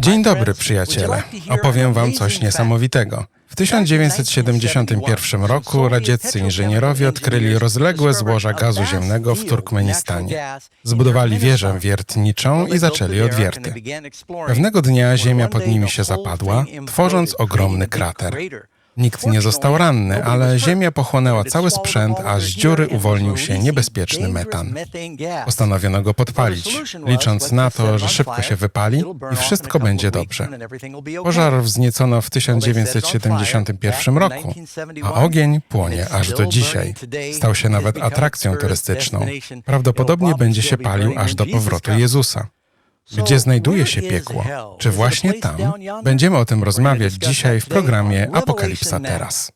Dzień dobry, przyjaciele. Opowiem wam coś niesamowitego. W 1971 roku radzieccy inżynierowie odkryli rozległe złoża gazu ziemnego w Turkmenistanie. Zbudowali wieżę wiertniczą i zaczęli od wierty. Pewnego dnia ziemia pod nimi się zapadła, tworząc ogromny krater. Nikt nie został ranny, ale ziemia pochłonęła cały sprzęt, a z dziury uwolnił się niebezpieczny metan. Postanowiono go podpalić, licząc na to, że szybko się wypali i wszystko będzie dobrze. Pożar wzniecono w 1971 roku, a ogień płonie aż do dzisiaj. Stał się nawet atrakcją turystyczną. Prawdopodobnie będzie się palił aż do powrotu Jezusa. Gdzie znajduje się piekło? Czy właśnie tam? Będziemy o tym rozmawiać dzisiaj w programie Apokalipsa Teraz.